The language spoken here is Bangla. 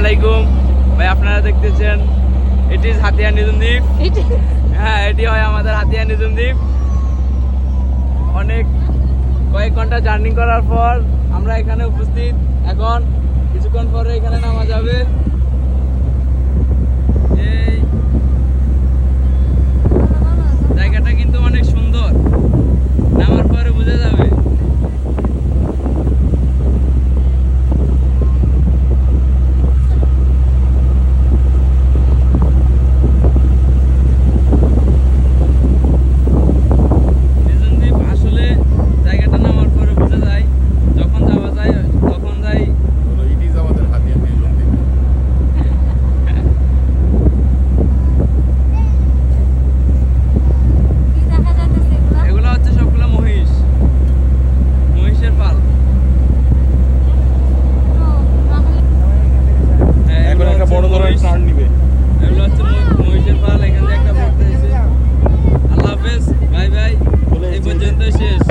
আলাইকুম। ভাই আপনারা দেখতেছেন এটি হাতিয়া নিজুম দ্বীপ। হ্যাঁ এটি হয় আমাদের হাতিয়া নিজুম দ্বীপ। অনেক কয়েক ঘণ্টা জার্নি করার পর আমরা এখানে উপস্থিত। এখন কিছুক্ষণ পরে এখানে নামা যাবে। এই জায়গাটা কিন্তু টার্ন নিবে। এগুলো হচ্ছে মহিষের পাল এখান থেকে একটা পড়তে আল্লাহ হাফেজ বাই বাই। এই পর্যন্ত শেষ।